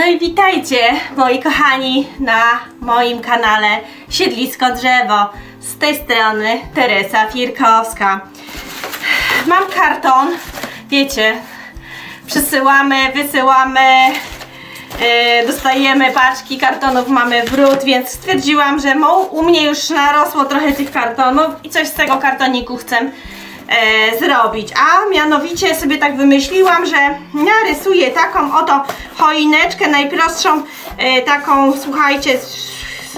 No i witajcie, moi kochani, na moim kanale Siedlisko Drzewo. Z tej strony Teresa Firkowska. Mam karton, wiecie, przesyłamy, wysyłamy, yy, dostajemy paczki kartonów, mamy wrót, więc stwierdziłam, że mo- u mnie już narosło trochę tych kartonów i coś z tego kartoniku chcę e, zrobić. A mianowicie sobie tak wymyśliłam, że narysuję taką oto choineczkę, najprostszą e, taką, słuchajcie,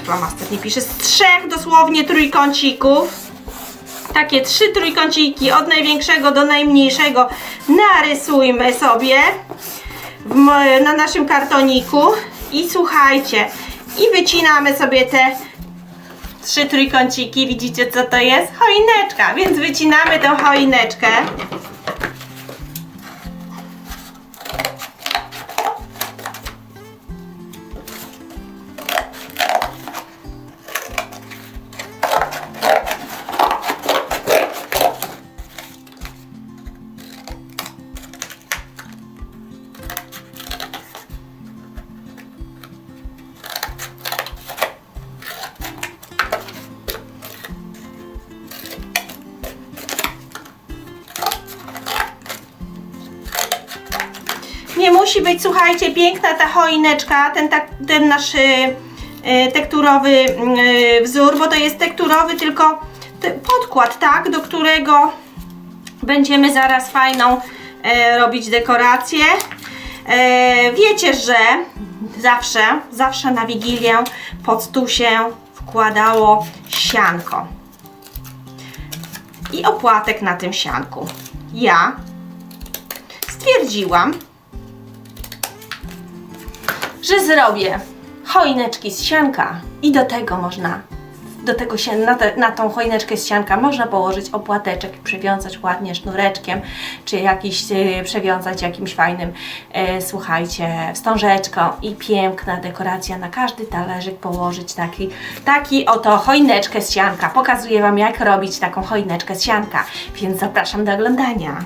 flamaster nie pisze, z trzech dosłownie trójkącików. Takie trzy trójkąciki, od największego do najmniejszego narysujmy sobie na naszym kartoniku i słuchajcie, i wycinamy sobie te trzy trójkąciki. Widzicie co to jest? Choineczka, więc wycinamy tę choineczkę. Nie musi być, słuchajcie, piękna ta choineczka, ten, tak, ten nasz y, y, tekturowy y, wzór, bo to jest tekturowy tylko podkład, tak, do którego będziemy zaraz fajną e, robić dekorację. E, wiecie, że zawsze, zawsze na Wigilię pod stół się wkładało sianko i opłatek na tym sianku. Ja stwierdziłam, że zrobię choineczki z sianka i do tego można, do tego się, na, te, na tą choineczkę z sianka można położyć opłateczek, przywiązać ładnie sznureczkiem, czy jakiś, e, przewiązać jakimś fajnym, e, słuchajcie, wstążeczką i piękna dekoracja na każdy talerzyk położyć taki, taki oto choineczkę z sianka. Pokazuję Wam jak robić taką choineczkę z sianka, więc zapraszam do oglądania.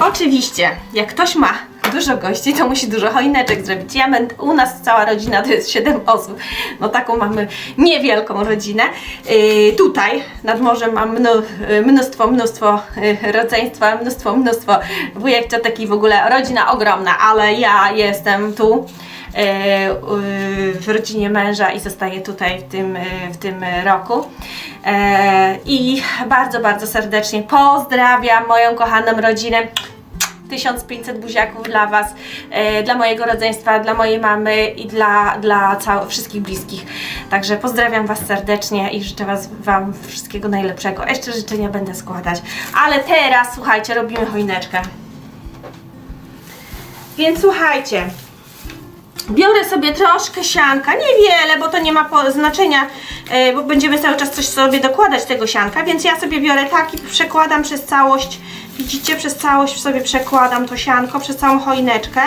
Oczywiście, jak ktoś ma dużo gości, to musi dużo choineczek zrobić. Ja będę, u nas cała rodzina to jest 7 osób. No taką mamy niewielką rodzinę. Yy, tutaj nad morzem mam yy, mnóstwo, mnóstwo yy, rodzeństwa, mnóstwo, mnóstwo wujek, ciotek w ogóle rodzina ogromna, ale ja jestem tu yy, w rodzinie męża i zostaję tutaj w tym, w tym roku. I bardzo, bardzo serdecznie pozdrawiam moją kochaną rodzinę. 1500 buziaków dla Was, e, dla mojego rodzeństwa, dla mojej mamy i dla, dla całych, wszystkich bliskich. Także pozdrawiam Was serdecznie i życzę was, Wam wszystkiego najlepszego. Jeszcze życzenia będę składać. Ale teraz, słuchajcie, robimy choineczkę. Więc słuchajcie, Biorę sobie troszkę sianka, niewiele, bo to nie ma znaczenia, e, bo będziemy cały czas coś sobie dokładać tego sianka, więc ja sobie biorę tak i przekładam przez całość, widzicie, przez całość sobie przekładam to sianko, przez całą choineczkę,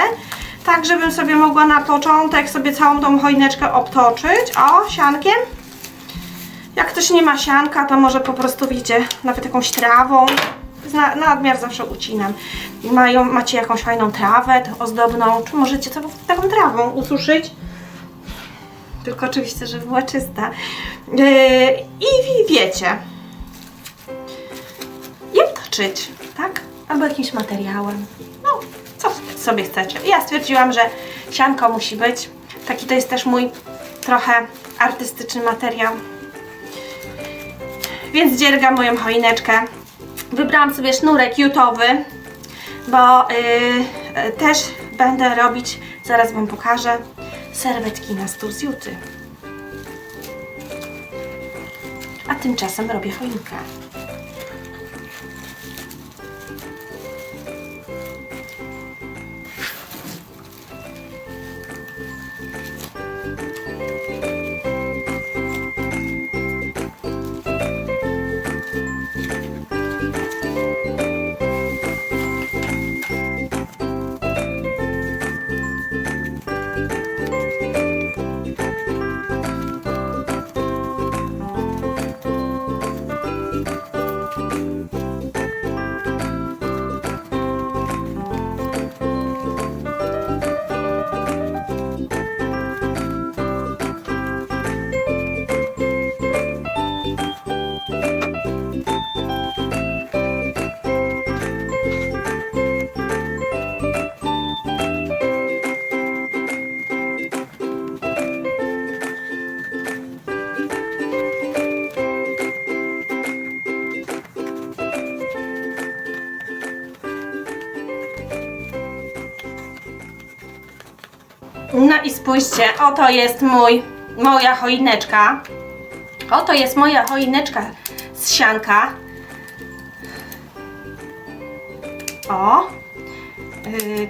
tak żebym sobie mogła na początek sobie całą tą choineczkę obtoczyć, o, siankiem. Jak ktoś nie ma sianka, to może po prostu, wiecie, nawet jakąś trawą. Na, nadmiar zawsze ucinam. Mają, macie jakąś fajną trawę ozdobną, czy możecie to taką trawą ususzyć. Tylko oczywiście, żeby była czysta. Yy, I wi- wiecie, i obtoczyć, tak? Albo jakimś materiałem. No, co sobie chcecie. Ja stwierdziłam, że sianko musi być. Taki to jest też mój trochę artystyczny materiał. Więc dziergam moją choineczkę. Wybrałam sobie sznurek jutowy, bo yy, też będę robić, zaraz Wam pokażę, serwetki na stół z juty. A tymczasem robię choinkę. Spójrzcie, oto jest mój, moja choineczka. Oto jest moja choineczka z sianka. O,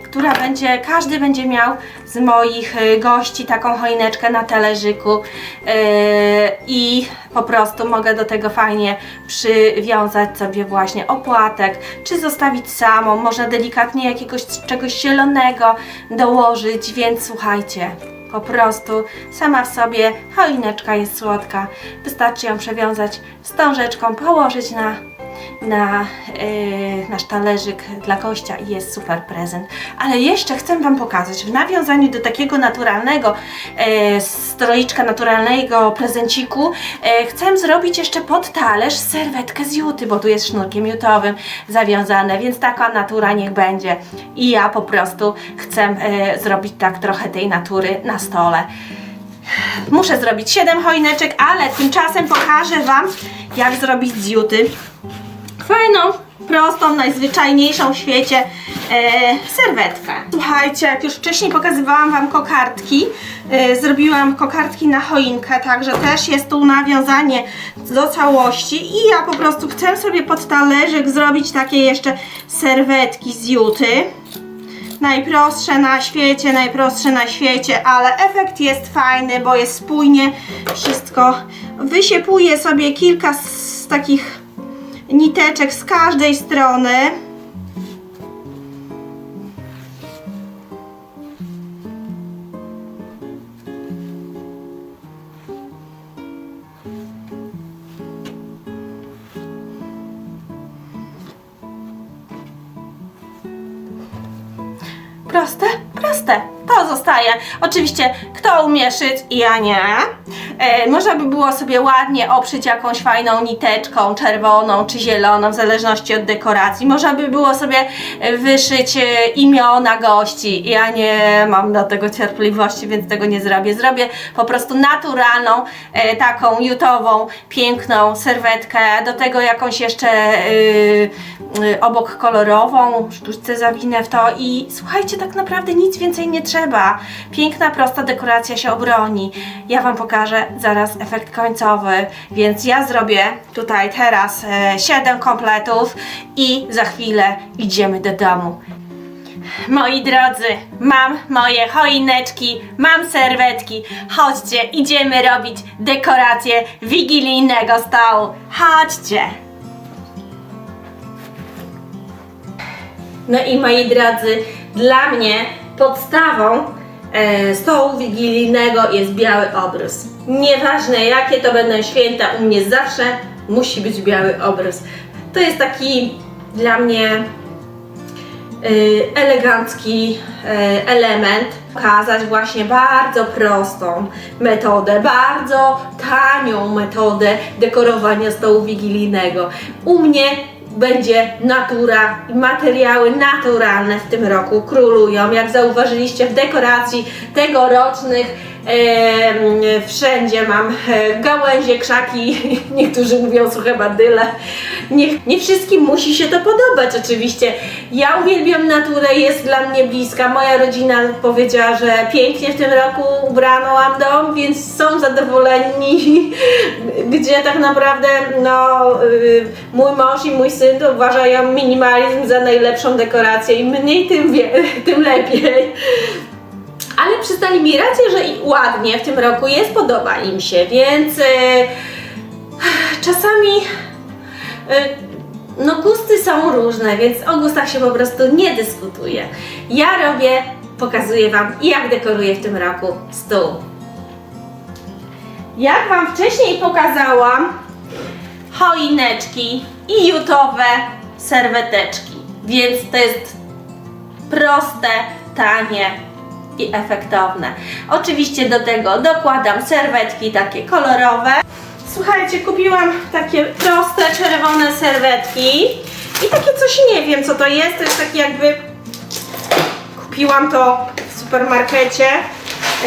która będzie, każdy będzie miał z moich y, gości taką choineczkę na talerzyku yy, i po prostu mogę do tego fajnie przywiązać sobie właśnie opłatek, czy zostawić samą, można delikatnie jakiegoś czegoś zielonego dołożyć, więc słuchajcie, po prostu sama w sobie choineczka jest słodka. Wystarczy ją przewiązać wstążeczką, położyć na, na yy, nasz talerzyk dla gościa i jest super prezent. Ale jeszcze chcę Wam pokazać, w nawiązaniu do takiego naturalnego yy, stroiczka, naturalnego prezenciku, yy, chcę zrobić jeszcze pod talerz serwetkę z juty, bo tu jest sznurkiem jutowym zawiązane, więc taka natura niech będzie. I ja po prostu chcę yy, zrobić tak trochę tej natury na stole. Muszę zrobić 7 choineczek, ale tymczasem pokażę Wam, jak zrobić z juty fajną, prostą, najzwyczajniejszą w świecie e, serwetkę. Słuchajcie, jak już wcześniej pokazywałam Wam kokardki, e, zrobiłam kokardki na choinkę, także też jest tu nawiązanie do całości i ja po prostu chcę sobie pod talerzyk zrobić takie jeszcze serwetki z juty. Najprostsze na świecie, najprostsze na świecie, ale efekt jest fajny, bo jest spójnie wszystko. Wysiepuję sobie kilka z takich niteczek z każdej strony. Proste, proste. To zostaje. Oczywiście, kto umie szyć, ja nie. E, można by było sobie ładnie oprzeć jakąś fajną niteczką czerwoną czy zieloną, w zależności od dekoracji. Można by było sobie e, wyszyć e, imiona gości. Ja nie mam do tego cierpliwości, więc tego nie zrobię. Zrobię po prostu naturalną, e, taką jutową, piękną serwetkę. Do tego jakąś jeszcze e, e, obok kolorową, sztuczce zawinę w to i słuchajcie, tak naprawdę nic więcej nie trzeba. Piękna, prosta dekoracja się obroni. Ja Wam pokażę zaraz efekt końcowy, więc ja zrobię tutaj teraz e, 7 kompletów i za chwilę idziemy do domu. Moi drodzy, mam moje choineczki, mam serwetki. Chodźcie, idziemy robić dekorację wigilijnego stołu. Chodźcie! No i moi drodzy, dla mnie podstawą e, stołu wigilijnego jest biały obrus. Nieważne jakie to będą święta, u mnie zawsze musi być biały obrus. To jest taki dla mnie y, elegancki y, element. Pokazać właśnie bardzo prostą metodę, bardzo tanią metodę dekorowania stołu wigilijnego. U mnie będzie natura i materiały naturalne w tym roku królują. Jak zauważyliście w dekoracji tegorocznych wszędzie mam e, gałęzie, krzaki, niektórzy mówią suche badyle. Nie, nie wszystkim musi się to podobać oczywiście. Ja uwielbiam naturę, jest dla mnie bliska. Moja rodzina powiedziała, że pięknie w tym roku ubrano mam dom, więc są zadowoleni, gdzie tak naprawdę no, y, mój mąż i mój syn uważają minimalizm za najlepszą dekorację i mniej tym, wie, tym lepiej. Ale przyznali mi rację, że i ładnie w tym roku jest, podoba im się, więc y, czasami y, no gusty są różne, więc o gustach się po prostu nie dyskutuje. Ja robię, pokazuję Wam jak dekoruję w tym roku stół. Jak Wam wcześniej pokazałam, choineczki i jutowe serweteczki, więc to jest proste, tanie i efektowne. Oczywiście do tego dokładam serwetki takie kolorowe. Słuchajcie, kupiłam takie proste, czerwone serwetki i takie coś, nie wiem co to jest, to jest taki jakby... Kupiłam to w supermarkecie.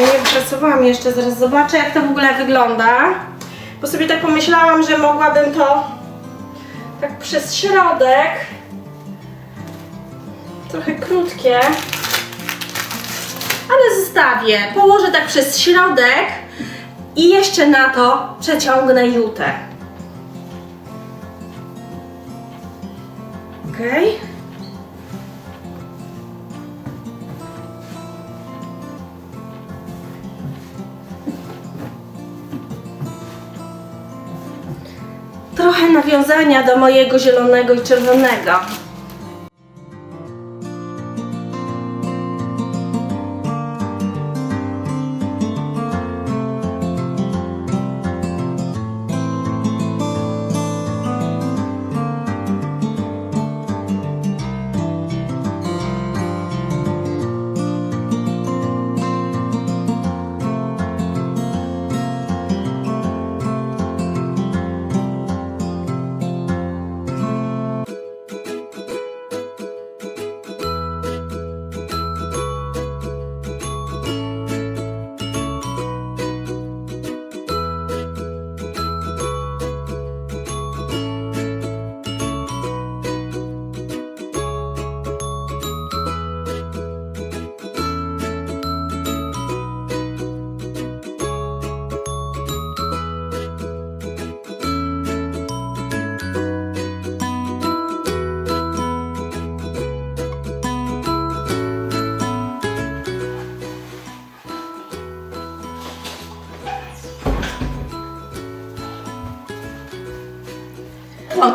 Nie wypracowałam jeszcze, zaraz zobaczę jak to w ogóle wygląda. Bo sobie tak pomyślałam, że mogłabym to tak przez środek trochę krótkie ale ustawię, położę tak przez środek i jeszcze na to przeciągnę jutę. Okej. Trochę nawiązania do mojego zielonego i czerwonego.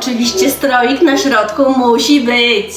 Oczywiście stroik na środku musi być.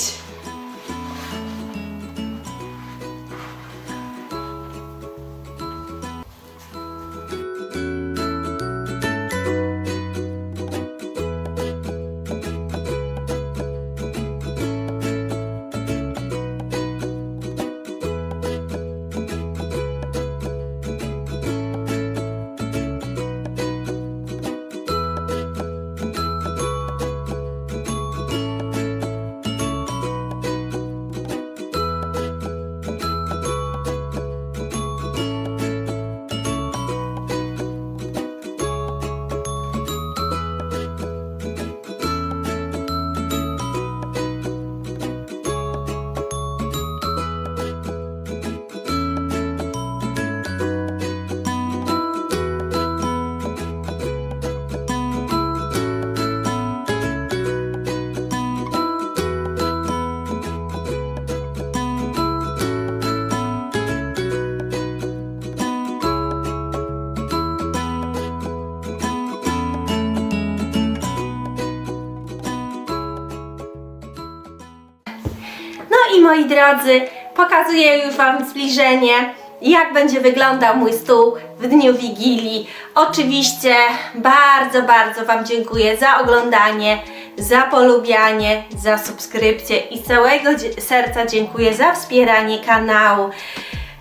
Moi drodzy, pokazuję już Wam zbliżenie, jak będzie wyglądał mój stół w dniu Wigilii. Oczywiście bardzo, bardzo Wam dziękuję za oglądanie, za polubianie, za subskrypcję i z całego serca dziękuję za wspieranie kanału.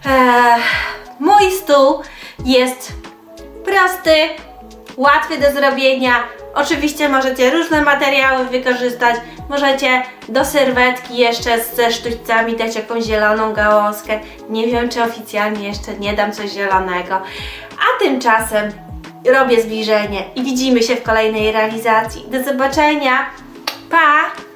Eee, mój stół jest prosty, łatwy do zrobienia. Oczywiście możecie różne materiały wykorzystać. Możecie do serwetki jeszcze ze sztućcami dać jakąś zieloną gałązkę. Nie wiem, czy oficjalnie jeszcze nie dam coś zielonego. A tymczasem robię zbliżenie i widzimy się w kolejnej realizacji. Do zobaczenia. Pa!